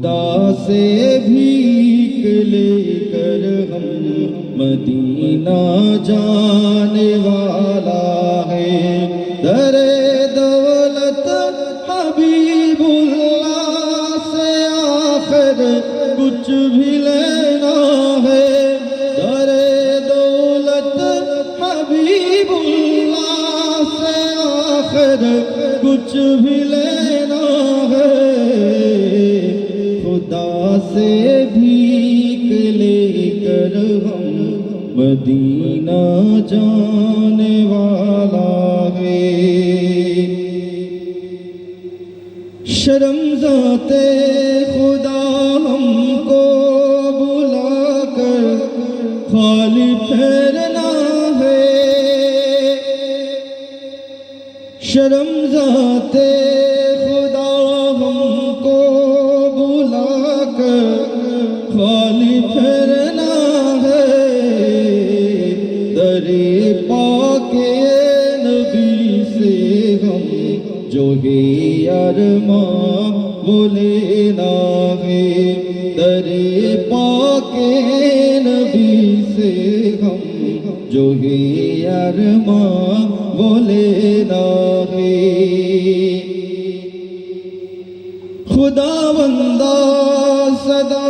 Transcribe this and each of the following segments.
خدا سے بھیک لے کر ہم مدینہ جانے والا ہے۔ در دولت حبیب اللہ سے آخر کچھ بھی لینا ہے۔ در دولت حبیب اللہ سے آخر کچھ بھی لینا مدینہ جانے والا ہے۔ شرم ذات خدا ہم کو بلا کر خالی پھیرنا ہے۔ شرم ذات خدا যোগে আর বলে নামে তরে পাকে নবী সে হম যোগে আর বলে নামে খুদা বন্দা সদা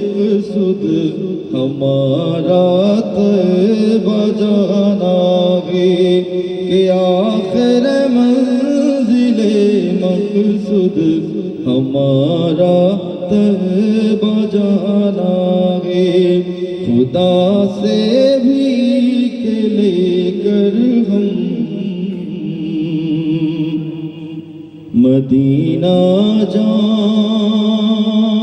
مقصود ہمارا طیبہ جانا ہے کہ آخر منزل مقصود ہمارا طیبہ جانا ہے خدا سے بھی لے کر ہم مدینہ جانے والا